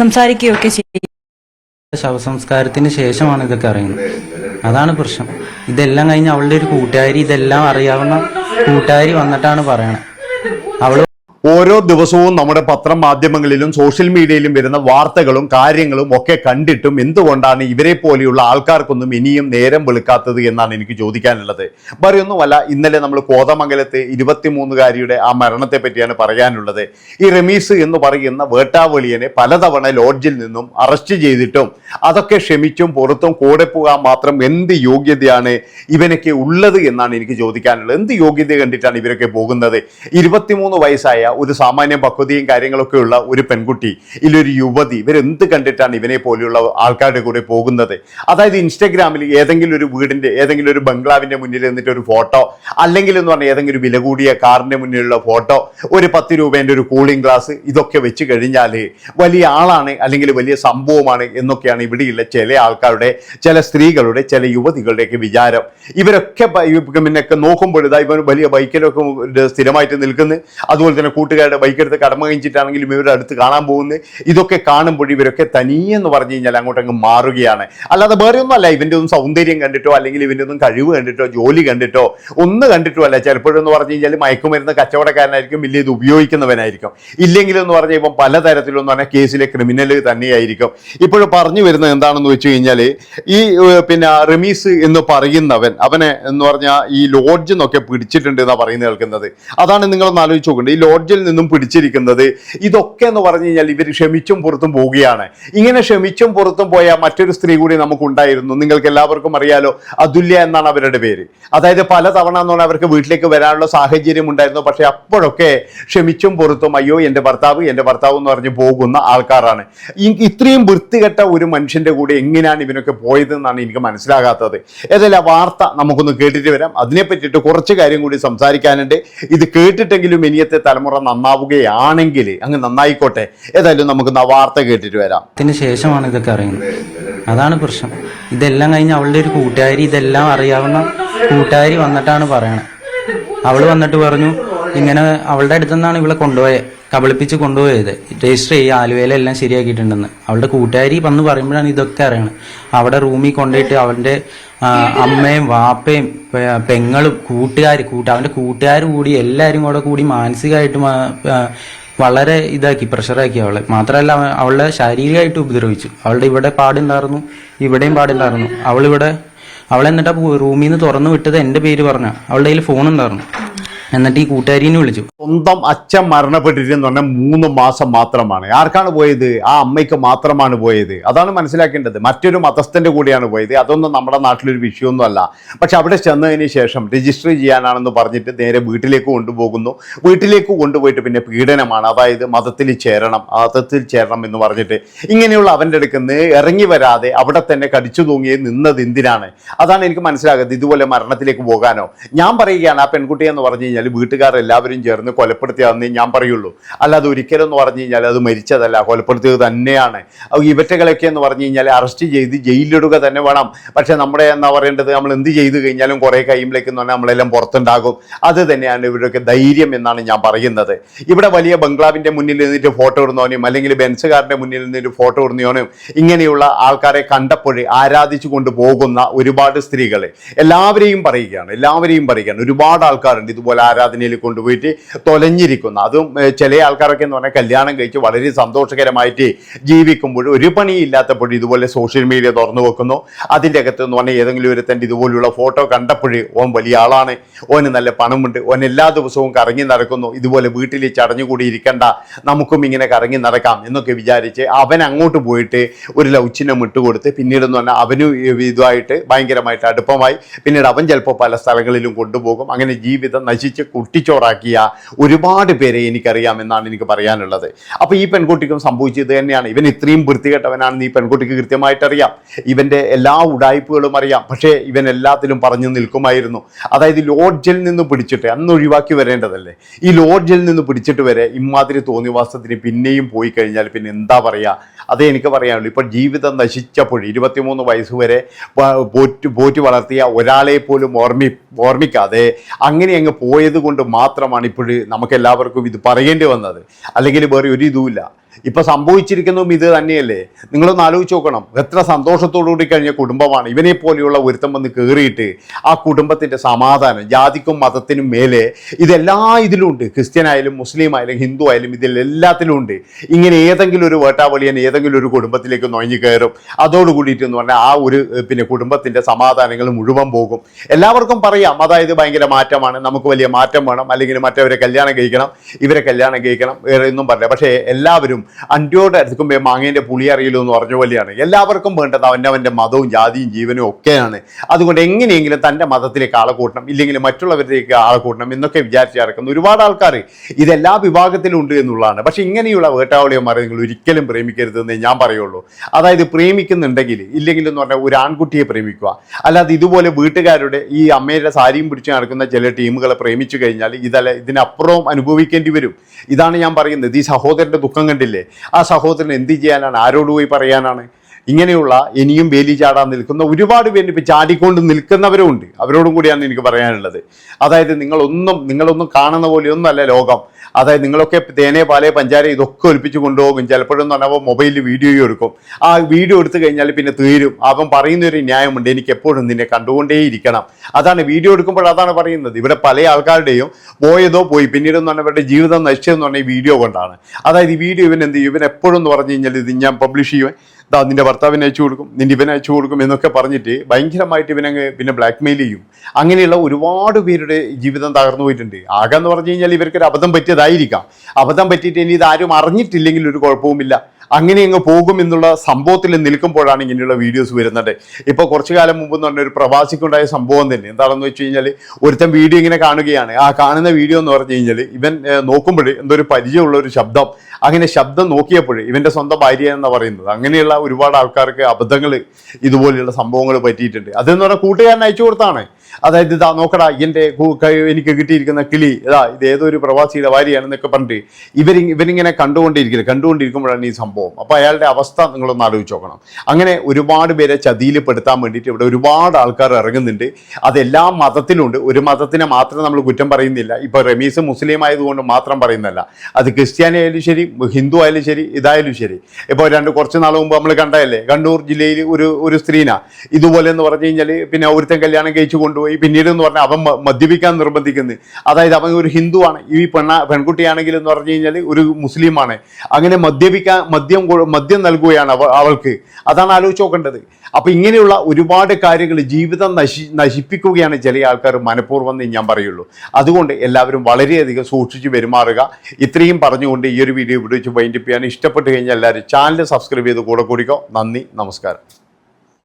സംസാരിക്കുകയൊക്കെ ചെയ്യും. ശവസംസ്കാരത്തിന് ശേഷമാണ് ഇതൊക്കെ അറിയുന്നത്. അതാണ് പ്രശ്നം. ഇതെല്ലാം കഴിഞ്ഞ് അവളുടെ ഒരു കൂട്ടുകാരി ഇതെല്ലാം അറിയാവുന്ന കൂട്ടുകാരി വന്നിട്ടാണ് പറയണത്. അവൾ ഓരോ ദിവസവും നമ്മുടെ പത്രം മാധ്യമങ്ങളിലും സോഷ്യൽ മീഡിയയിലും വരുന്ന വാർത്തകളും കാര്യങ്ങളും ഒക്കെ കണ്ടിട്ടും എന്തുകൊണ്ടാണ് ഇവരെ പോലെയുള്ള ആൾക്കാർക്കൊന്നും ഇനിയും നേരം വെളുക്കാത്തത് എന്നാണ് എനിക്ക് ചോദിക്കാനുള്ളത്. പറയൊന്നുമല്ല ഇന്നലെ നമ്മൾ കോതമംഗലത്ത് ഇരുപത്തിമൂന്നുകാരിയുടെ ആ മരണത്തെ പറ്റിയാണ് പറയാനുള്ളത്. ഈ റമീസ് എന്ന് പറയുന്ന വേട്ടാവളിയനെ പലതവണ ലോഡ്ജിൽ നിന്നും അറസ്റ്റ് ചെയ്തിട്ടും അതൊക്കെ ക്ഷമിച്ചും പുറത്തും കൂടെ പോകാൻ മാത്രം എന്ത് യോഗ്യതയാണ് ഇവനൊക്കെ ഉള്ളത് എന്നാണ് എനിക്ക് ചോദിക്കാനുള്ളത്. എന്ത് യോഗ്യത കണ്ടിട്ടാണ് ഇവരൊക്കെ പോകുന്നത്? ഇരുപത്തിമൂന്ന് വയസ്സായ ഒരു സാമാന്യ പക്വതയും കാര്യങ്ങളൊക്കെ ഉള്ള ഒരു പെൺകുട്ടി ഇല്ലൊരു യുവതി ഇവരെന്ത് കണ്ടിട്ടാണ് ഇവനെ പോലെയുള്ള ആൾക്കാരുടെ കൂടെ പോകുന്നത്? അതായത് ഇൻസ്റ്റഗ്രാമിൽ ഏതെങ്കിലും ഒരു വീടിന്റെ ഏതെങ്കിലും ഒരു ബംഗ്ലാവിന്റെ മുന്നിൽ നിന്നിട്ട് ഒരു ഫോട്ടോ അല്ലെങ്കിൽ എന്ന് പറഞ്ഞാൽ ഏതെങ്കിലും വില കൂടിയ കാറിന്റെ മുന്നിലുള്ള ഫോട്ടോ ഒരു പത്ത് രൂപേന്റെ ഒരു കൂളിംഗ് ഗ്ലാസ് ഇതൊക്കെ വെച്ച് കഴിഞ്ഞാൽ വലിയ ആളാണ് അല്ലെങ്കിൽ വലിയ സംഭവമാണ് എന്നൊക്കെയാണ് ഇവിടെയുള്ള ചില ആൾക്കാരുടെ ചില സ്ത്രീകളുടെ ചില യുവതികളുടെയൊക്കെ വിചാരം. ഇവരൊക്കെ പിന്നെ നോക്കുമ്പോൾ ഇതാ ഇവൻ വലിയ ബൈക്കിലൊക്കെ സ്ഥിരമായിട്ട് നിൽക്കുന്നു. അതുപോലെ തന്നെ കൂട്ടുകാരുടെ ബൈക്കെടുത്ത് കടമ കഴിച്ചിട്ടാണെങ്കിലും ഇവരുടെ അടുത്ത് കാണാൻ പോകുന്നത് ഇതൊക്കെ കാണുമ്പോൾ ഇവരൊക്കെ തനിയെന്ന് പറഞ്ഞു കഴിഞ്ഞാൽ അങ്ങോട്ടങ്ങ് മാറുകയാണ്. അല്ലാതെ വേറെ ഒന്നും അല്ല ഇവന്റെ ഒന്നും സൗന്ദര്യം കണ്ടിട്ടോ അല്ലെങ്കിൽ ഇവന്റെ ഒന്നും കഴിവ് കണ്ടിട്ടോ ജോലി കണ്ടിട്ടോ ഒന്ന് കണ്ടിട്ടോ അല്ല. ചിലപ്പോഴെന്ന് പറഞ്ഞു കഴിഞ്ഞാൽ മയക്കുമരുന്ന് കച്ചവടക്കാരനായിരിക്കും വലിയ ഇത് ഉപയോഗിക്കുന്നവനായിരിക്കും. ഇല്ലെങ്കിലെന്ന് പറഞ്ഞാൽ ഇപ്പം പലതരത്തിലൊന്നും പറഞ്ഞാൽ കേസിലെ ക്രിമിനൽ തന്നെയായിരിക്കും. ഇപ്പോൾ പറഞ്ഞു വരുന്നത് എന്താണെന്ന് വെച്ച് കഴിഞ്ഞാൽ ഈ പിന്നെ റമീസ് എന്ന് പറയുന്നവൻ അവനെ എന്ന് പറഞ്ഞാൽ ഈ ലോഡ്ജ് എന്നൊക്കെ പിടിച്ചിട്ടുണ്ട് എന്നാണ് പറയുന്നത് കേൾക്കുന്നത്. അതാണ് നിങ്ങളൊന്ന് ആലോചിച്ച് നോക്കേണ്ടത് ഈ ലോഡ്ജിൽ നിന്നും പിടിച്ചിരിക്കുന്നത്. ഇതൊക്കെ എന്ന് പറഞ്ഞു കഴിഞ്ഞാൽ ഇവർ ക്ഷമിച്ചും പുറത്തും പോവുകയാണ്. ഇങ്ങനെ ക്ഷമിച്ചും പുറത്തും പോയ മറ്റൊരു സ്ത്രീ കൂടി നമുക്കുണ്ടായിരുന്നു. നിങ്ങൾക്ക് എല്ലാവർക്കും അറിയാലോ അതുല്യ എന്നാണ് അവരുടെ പേര്. അതായത് പല തവണ എന്ന് പറഞ്ഞാൽ അവർക്ക് വീട്ടിലേക്ക് വരാനുള്ള സാഹചര്യം ഉണ്ടായിരുന്നു. പക്ഷെ അപ്പോഴൊക്കെ ക്ഷമിച്ചും പുറത്തും അയ്യോ എന്റെ ഭർത്താവ് എന്റെ ഭർത്താവ് എന്ന് പറഞ്ഞ് പോകുന്ന ആൾക്കാരാണ്. ഇത്രയും വൃത്തികെട്ട ഒരു മനുഷ്യന്റെ കൂടെ എങ്ങനെയാണ് ഇവനൊക്കെ പോയതെന്നാണ് എനിക്ക് മനസ്സിലാകാത്തത്. ഏതായാലും വാർത്ത നമുക്കൊന്ന് കേട്ടിട്ട് വരാം. അതിനെ പറ്റിയിട്ട് കുറച്ച് കാര്യം കൂടി സംസാരിക്കാനുണ്ട്. ഇത് കേട്ടിട്ടെങ്കിലും ഇനിയത്തെ തലമുറ നന്നാവുകയാണെങ്കിൽ അങ്ങ് നന്നായിക്കോട്ടെ. ഏതായാലും നമുക്ക് വാർത്ത കേട്ടിട്ട് വരാം. അതിന് ശേഷമാണ് ഇതൊക്കെ അറിയുന്നത്. അതാണ് പ്രശ്നം. ഇതെല്ലാം കഴിഞ്ഞ് അവളുടെ ഒരു കൂട്ടുകാരി ഇതെല്ലാം അറിയാവുന്ന കൂട്ടുകാരി വന്നിട്ടാണ് പറയണത്. അവൾ വന്നിട്ട് പറഞ്ഞു ഇങ്ങനെ അവളുടെ അടുത്തുനിന്നാണ് ഇവളെ കൊണ്ടുപോയത് കബളിപ്പിച്ച് കൊണ്ടുപോയത്. രജിസ്റ്റർ ചെയ്യുക ആലുവയിലെല്ലാം ശരിയാക്കിയിട്ടുണ്ടെന്ന്. അവളുടെ കൂട്ടുകാരി വന്ന് പറയുമ്പോഴാണ് ഇതൊക്കെ അറിയണത്. അവിടെ റൂമിൽ കൊണ്ടുപോയിട്ട് അവന്റെ അമ്മയും വാപ്പയും പെങ്ങളും കൂട്ടുകാർ കൂട്ട അവന്റെ കൂട്ടുകാർ കൂടി എല്ലാവരും കൂടെ കൂടി മാനസികമായിട്ട് വളരെ ഇതാക്കി പ്രഷറാക്കി അവളെ. മാത്രമല്ല അവളെ ശാരീരികമായിട്ട് ഉപദ്രവിച്ചു. അവളുടെ ഇവിടെ പാടുണ്ടായിരുന്നു ഇവിടെയും പാടുണ്ടായിരുന്നു. അവളിവിടെ അവളെ എന്നിട്ട് റൂമിൽ നിന്ന് തുറന്നു വിട്ടത് എന്റെ പേര് പറഞ്ഞ. അവളുടെ കയ്യിൽ ഫോൺ ഉണ്ടായിരുന്നു എന്നിട്ട് ഈ കൂട്ടുകാരിനെ വിളിച്ചു. സ്വന്തം അച്ഛൻ മരണപ്പെട്ടിരുന്നു പറഞ്ഞാൽ മൂന്ന് മാസം മാത്രമാണ്. ആർക്കാണ് പോയത്? ആ അമ്മയ്ക്ക് മാത്രമാണ് പോയത്. അതാണ് മനസ്സിലാക്കേണ്ടത്. മറ്റൊരു മതസ്ഥന്റെ കൂടെയാണ് പോയത്. അതൊന്നും നമ്മുടെ നാട്ടിലൊരു വിഷയമൊന്നും അല്ല പക്ഷെ അവിടെ ചെന്നതിന് ശേഷം രജിസ്റ്റർ ചെയ്യാനാണെന്ന് പറഞ്ഞിട്ട് നേരെ വീട്ടിലേക്ക് കൊണ്ടുപോകുന്നു. വീട്ടിലേക്ക് കൊണ്ടുപോയിട്ട് പിന്നെ പീഡനമാണ്. അതായത് മതത്തിൽ ചേരണം മതത്തിൽ ചേരണം എന്ന് പറഞ്ഞിട്ട് ഇങ്ങനെയുള്ള അവന്റെ അടുക്കുന്ന ഇറങ്ങി വരാതെ അവിടെ തന്നെ കടിച്ചു തൂങ്ങി നിന്നത് എന്തിനാണ്? അതാണ് എനിക്ക് മനസ്സിലാകുന്നത്. ഇതുപോലെ മരണത്തിലേക്ക് പോകാനോ. ഞാൻ പറയുകയാണ് ആ പെൺകുട്ടി എന്ന് പറഞ്ഞു കഴിഞ്ഞാൽ വീട്ടുകാർ എല്ലാവരും ചേർന്ന് കൊലപ്പെടുത്തിയതെന്നേ ഞാൻ പറയുള്ളൂ. അല്ലാതെ ഒരിക്കലും എന്ന് പറഞ്ഞു കഴിഞ്ഞാൽ അത് മരിച്ചതല്ല കൊലപ്പെടുത്തിയത് തന്നെയാണ്. ഇവറ്റകളൊക്കെ എന്ന് പറഞ്ഞു കഴിഞ്ഞാൽ അറസ്റ്റ് ചെയ്ത് ജയിലിലിടുക തന്നെ വേണം. പക്ഷെ നമ്മുടെ എന്താ പറയേണ്ടത്? നമ്മൾ എന്ത് ചെയ്തു കഴിഞ്ഞാലും കുറേ കഴിയുമ്പോഴേക്കും എന്ന് പറഞ്ഞാൽ നമ്മളെല്ലാം പുറത്തുണ്ടാകും. അത് തന്നെയാണ് ഇവരുടെയൊക്കെ ധൈര്യം എന്നാണ് ഞാൻ പറയുന്നത്. ഇവിടെ വലിയ ബംഗ്ലാവിന്റെ മുന്നിൽ നിന്നിട്ട് ഫോട്ടോ ഇടുന്നവനും അല്ലെങ്കിൽ ബെൻസുകാരന്റെ മുന്നിൽ നിന്നിട്ട് ഫോട്ടോ ഇടുന്നവനും ഇങ്ങനെയുള്ള ആൾക്കാരെ കണ്ടപ്പോഴേ ആരാധിച്ചു കൊണ്ട് പോകുന്ന ഒരുപാട് സ്ത്രീകളെ എല്ലാവരെയും പറയുകയാണ് എല്ലാവരെയും പറയുകയാണ്. ഒരുപാട് ആൾക്കാരുണ്ട് ഇതുപോലെ ആരാധനയിൽ കൊണ്ടുപോയിട്ട് തൊലഞ്ഞിരിക്കുന്നു. അതും ചില ആൾക്കാരൊക്കെ എന്ന് പറഞ്ഞാൽ കല്യാണം കഴിച്ച് വളരെ സന്തോഷകരമായിട്ട് ജീവിക്കുമ്പോൾ ഒരു പണിയില്ലാത്തപ്പോൾ ഇതുപോലെ സോഷ്യൽ മീഡിയ തുറന്നു വെക്കുന്നു. അതിന്റെ അകത്ത് എന്ന് പറഞ്ഞാൽ ഏതെങ്കിലും ഒരു തന്റെ ഇതുപോലുള്ള ഫോട്ടോ കണ്ടപ്പോഴേ ഓൻ വലിയ ആളാണ്. ഓന് നല്ല പണമുണ്ട്. ഓൻ എല്ലാ ദിവസവും കറങ്ങി നടക്കുന്നു. ഇതുപോലെ വീട്ടിൽ ചടഞ്ഞുകൂടി ഇരിക്കണ്ട. നമുക്കും ഇങ്ങനെ കറങ്ങി നടക്കാം എന്നൊക്കെ വിചാരിച്ച് അവൻ അങ്ങോട്ട് പോയിട്ട് ഒരു ലൗച്ചിനം ഇട്ടുകൊടുത്ത് പിന്നീട് എന്ന് പറഞ്ഞാൽ അവനും ഇതുമായിട്ട് ഭയങ്കരമായിട്ട് അടുപ്പമായി. പിന്നീട് അവൻ ചിലപ്പോൾ പല സ്ഥലങ്ങളിലും കൊണ്ടുപോകും. അങ്ങനെ ജീവിതം നശിച്ച് കുട്ടിച്ചോറാക്കിയ ഒരുപാട് പേരെ എനിക്കറിയാം എന്നാണ് എനിക്ക് പറയാനുള്ളത്. അപ്പോൾ ഈ പെൺകുട്ടിക്കും സംഭവിച്ചത് തന്നെയാണ്. ഇവൻ ഇത്രയും വൃത്തികെട്ടവനാണെന്ന് ഈ പെൺകുട്ടിക്ക് കൃത്യമായിട്ട് അറിയാം ഇവന്റെ എല്ലാ ഉടായ്പകളും അറിയാം. പക്ഷേ ഇവൻ എല്ലാത്തിലും പറഞ്ഞു നിൽക്കുമായിരുന്നു. അതായത് ലോഡ്ജിൽ നിന്ന് പിടിച്ചിട്ട് അന്ന് ഒഴിവാക്കി വരേണ്ടതല്ലേ? ഈ ലോഡ്ജിൽ നിന്ന് പിടിച്ചിട്ട് വരെ ഇമാതിരി തോന്നിവാസത്തിന് പിന്നെയും പോയി കഴിഞ്ഞാൽ പിന്നെ എന്താ പറയുക അതേ എനിക്ക് പറയാനുള്ളൂ. ഇപ്പോൾ ജീവിതം നശിച്ചപ്പോൾ ഇരുപത്തിമൂന്ന് വയസ്സ് വരെ പോറ്റ് പോറ്റി വളർത്തിയ ഒരാളെ പോലും ഓർമ്മി ഓർമ്മിക്കാതെ അങ്ങനെ അങ്ങ് പോയത് കൊണ്ട് മാത്രമാണ് ഇപ്പോൾ നമുക്ക് എല്ലാവർക്കും ഇത് പറയേണ്ടി വന്നത്. അല്ലെങ്കിൽ വേറെ ഒരു ഇതുമില്ല. ഇപ്പൊ സംഭവിച്ചിരിക്കുന്നതും ഇത് തന്നെയല്ലേ? നിങ്ങളൊന്ന് ആലോചിച്ച് നോക്കണം. എത്ര സന്തോഷത്തോടു കൂടി കഴിഞ്ഞ കുടുംബമാണ് ഇവനെ പോലെയുള്ള ഒരുത്തം വന്ന് കയറിയിട്ട് ആ കുടുംബത്തിന്റെ സമാധാനം ജാതിക്കും മതത്തിനും മേലെ ഇതെല്ലാ ഇതിലും ഉണ്ട്. ക്രിസ്ത്യൻ ആയാലും മുസ്ലിം ആയാലും ഹിന്ദു ആയാലും ഇതിൽ എല്ലാത്തിലും ഉണ്ട്. ഇങ്ങനെ ഏതെങ്കിലും ഒരു വേട്ടാവളിയൻ ഏതെങ്കിലും ഒരു കുടുംബത്തിലേക്ക് നുഴഞ്ഞു കയറും. അതോട് കൂടിയിട്ട് എന്ന് പറഞ്ഞാൽ ആ ഒരു പിന്നെ കുടുംബത്തിന്റെ സമാധാനങ്ങൾ മുഴുവൻ പോകും. എല്ലാവർക്കും പറയാം. അതായത് ഭയങ്കര മാറ്റമാണ്. നമുക്ക് വലിയ മാറ്റം വേണം. അല്ലെങ്കിൽ മറ്റവരെ കല്യാണം കഴിക്കണം. ഇവരെ കല്യാണം കഴിക്കണം. വേറെ ഒന്നും പറയില്ല. പക്ഷേ എല്ലാവരും അന്റിയോട് എടുക്കുമ്പോൾ മാങ്ങേന്റെ പുളി അറിയില്ലോ എന്ന് പറഞ്ഞ പോലെയാണ്. എല്ലാവർക്കും വേണ്ടത് അവന്റെ അവന്റെ മതവും ജാതിയും ജീവനും ഒക്കെയാണ്. അതുകൊണ്ട് എങ്ങനെയെങ്കിലും തന്റെ മതത്തിലേക്ക് ആളെ കൂട്ടണം ഇല്ലെങ്കിൽ മറ്റുള്ളവരിലേക്ക് ആളെ കൂട്ടണം എന്നൊക്കെ വിചാരിച്ച് നടക്കുന്ന ഒരുപാട് ആൾക്കാർ ഇതെല്ലാ വിഭാഗത്തിലും ഉണ്ട് എന്നുള്ളതാണ്. പക്ഷേ ഇങ്ങനെയുള്ള വേട്ടാവളിയന്മാരെ നിങ്ങൾ ഒരിക്കലും പ്രേമിക്കരുതെന്നേ ഞാൻ പറയുള്ളൂ. അതായത് പ്രേമിക്കുന്നുണ്ടെങ്കിൽ ഇല്ലെങ്കിൽ എന്ന് പറഞ്ഞാൽ ഒരു ആൺകുട്ടിയെ പ്രേമിക്കുക. അല്ലാതെ ഇതുപോലെ വീട്ടുകാരുടെ ഈ അമ്മയുടെ സാരിയും പിടിച്ച് നടക്കുന്ന ചില ടീമുകളെ പ്രേമിച്ചു കഴിഞ്ഞാൽ ഇതല്ല ഇതിനപ്പുറവും അനുഭവിക്കേണ്ടി വരും. ഇതാണ് ഞാൻ പറയുന്നത്. ഈ സഹോദരന്റെ ദുഃഖം കണ്ടില്ലേ? ആ സഹോദരൻ എന്ത് ചെയ്യാനാണ്? ആരോട് പോയി പറയാനാണ്? ഇങ്ങനെയുള്ള ഇനിയും വേലി ചാടാൻ നിൽക്കുന്ന ഒരുപാട് പേര് ഇപ്പം ചാടിക്കൊണ്ട് നിൽക്കുന്നവരും ഉണ്ട് അവരോടും കൂടിയാണ് എനിക്ക് പറയാനുള്ളത്. അതായത് നിങ്ങളൊന്നും നിങ്ങളൊന്നും കാണുന്ന പോലെയൊന്നുമല്ല ലോകം. അതായത് നിങ്ങളൊക്കെ തേനെ പാലേ പഞ്ചാര ഇതൊക്കെ ഒലിപ്പിച്ച് കൊണ്ടുപോകും. ചിലപ്പോഴെന്ന് പറഞ്ഞാൽ മൊബൈലിൽ വീഡിയോ എടുക്കും. ആ വീഡിയോ എടുത്തു കഴിഞ്ഞാൽ പിന്നെ തീരും. അവൻ പറയുന്നൊരു ന്യായമുണ്ട്. എനിക്ക് എപ്പോഴും നിന്നെ കണ്ടുകൊണ്ടേയിരിക്കണം. അതാണ് വീഡിയോ എടുക്കുമ്പോൾ അതാണ് പറയുന്നത്. ഇവിടെ പല ആൾക്കാരുടെയും പോയതോ പോയി. പിന്നീട് എന്ന് പറഞ്ഞാൽ ഇവരുടെ ജീവിതം നശിച്ചതെന്ന് പറഞ്ഞാൽ ഈ വീഡിയോ കൊണ്ടാണ്. അതായത് ഈ വീഡിയോ ഇവൻ എന്ത് ചെയ്യും? ഇവൻ എപ്പോഴും എന്ന് പറഞ്ഞു കഴിഞ്ഞാൽ ഇത് ഞാൻ പബ്ലിഷ് ചെയ്യുവേ ദാ നിന്റെ ഭർത്താവിനെ അയച്ചു കൊടുക്കും നിന്റെ ഇവനെ അയച്ചു കൊടുക്കും എന്നൊക്കെ പറഞ്ഞിട്ട് ഭയങ്കരമായിട്ട് ഇവനങ്ങ് പിന്നെ ബ്ലാക്ക് മെയിൽ ചെയ്യും. അങ്ങനെയുള്ള ഒരുപാട് പേരുടെ ജീവിതം തകർന്നു പോയിട്ടുണ്ട്. ആകെ എന്ന് പറഞ്ഞു കഴിഞ്ഞാൽ ഇവർക്കൊരു അബദ്ധം പറ്റിയതായിരിക്കാം. അബദ്ധം പറ്റിയിട്ട് ഇനി ഇതാരും അറിഞ്ഞിട്ടില്ലെങ്കിൽ ഒരു കുഴപ്പവുമില്ല. അങ്ങനെ അങ്ങ് പോകും എന്നുള്ള സംഭവത്തിൽ നിൽക്കുമ്പോഴാണ് ഇങ്ങനെയുള്ള വീഡിയോസ് വരുന്നത്. ഇപ്പോൾ കുറച്ചു കാലം മുമ്പ് എന്ന് പറഞ്ഞ ഒരു പ്രവാസിക്കുണ്ടായ സംഭവം തന്നെ. എന്താണെന്ന് വെച്ച് കഴിഞ്ഞാൽ ഒരുത്തൻ വീഡിയോ ഇങ്ങനെ കാണുകയാണ്. ആ കാണുന്ന വീഡിയോ എന്ന് പറഞ്ഞു കഴിഞ്ഞാൽ ഇവൻ നോക്കുമ്പോൾ എന്തൊരു പരിചയമുള്ള ഒരു ശബ്ദം. അങ്ങനെ ശബ്ദം നോക്കിയപ്പോൾ ഇവന്റെ സ്വന്തം ഭാര്യ എന്നാണ് പറയുന്നത്. അങ്ങനെയുള്ള ഒരുപാട് ആൾക്കാർക്ക് അബദ്ധങ്ങൾ ഇതുപോലെയുള്ള സംഭവങ്ങൾ പറ്റിയിട്ടുണ്ട്. അതെന്ന് പറഞ്ഞാൽ കൂട്ടുകാരൻ അയച്ചു കൊടുത്താണ്. അതായത് ഇതാ നോക്കടാ എന്റെ എനിക്ക് കിട്ടിയിരിക്കുന്ന കിളി ഇതാ ഇത് ഏതൊരു പ്രവാസിയുടെ വാരിയാണെന്നൊക്കെ പറഞ്ഞിട്ട് ഇവർ ഇവരിങ്ങനെ കണ്ടുകൊണ്ടിരിക്കില്ല കണ്ടുകൊണ്ടിരിക്കുമ്പോഴാണ് ഈ സംഭവം. അപ്പോൾ അയാളുടെ അവസ്ഥ നിങ്ങളൊന്ന് ആലോചിച്ച് നോക്കണം. അങ്ങനെ ഒരുപാട് പേരെ ചതിയിൽ പെടുത്താൻ വേണ്ടിയിട്ട് ഇവിടെ ഒരുപാട് ആൾക്കാർ ഇറങ്ങുന്നുണ്ട്. അതെല്ലാ മതത്തിലുണ്ട്. ഒരു മതത്തിനെ മാത്രം നമ്മൾ കുറ്റം പറയുന്നില്ല. ഇപ്പോൾ റമീസ് മുസ്ലിം ആയതുകൊണ്ട് മാത്രം പറയുന്നല്ല അത് ക്രിസ്ത്യാനി ആയാലും ശരി ഹിന്ദു ആയാലും ശരി ഇതായാലും ശരി. ഇപ്പോൾ രണ്ട് കുറച്ച് നാൾ മുമ്പ് നമ്മൾ കണ്ടതല്ലേ കണ്ണൂർ ജില്ലയിൽ ഒരു ഒരു സ്ത്രീന. ഇതുപോലെ എന്ന് പറഞ്ഞു കഴിഞ്ഞാൽ പിന്നെ ഒരുത്തൻ കല്യാണം കഴിച്ചു കൊണ്ടുപോയി. പിന്നീട് എന്ന് പറഞ്ഞാൽ അവൻ മദ്യപിക്കാൻ നിർബന്ധിക്കുന്നത് അതായത് അവൻ ഒരു ഹിന്ദുവാണ്. ഈ പെണ്ണ പെൺകുട്ടിയാണെങ്കിൽ എന്ന് പറഞ്ഞു കഴിഞ്ഞാൽ ഒരു മുസ്ലിമാണ്. അങ്ങനെ മദ്യപിക്കാൻ മദ്യം മദ്യം നൽകുകയാണ് അവ അവൾക്ക്. അതാണ് ആലോചിച്ച് നോക്കേണ്ടത്. അപ്പം ഇങ്ങനെയുള്ള ഒരുപാട് കാര്യങ്ങൾ ജീവിതം നശി നശിപ്പിക്കുകയാണ് ചില ആൾക്കാർ മനഃപൂർവം ഞാൻ പറയുള്ളൂ. അതുകൊണ്ട് എല്ലാവരും വളരെയധികം സൂക്ഷിച്ച് പെരുമാറുക. ഇത്രയും പറഞ്ഞുകൊണ്ട് ഈ ഒരു വീഡിയോ ഇവിടെ വെച്ച് വൈൻഡപ്പ് ഇഷ്ടപ്പെട്ട് കഴിഞ്ഞാൽ എല്ലാവരും ചാനൽ സബ്സ്ക്രൈബ് ചെയ്ത് കൂടെ കൂടിക്കോ. നന്ദി നമസ്കാരം.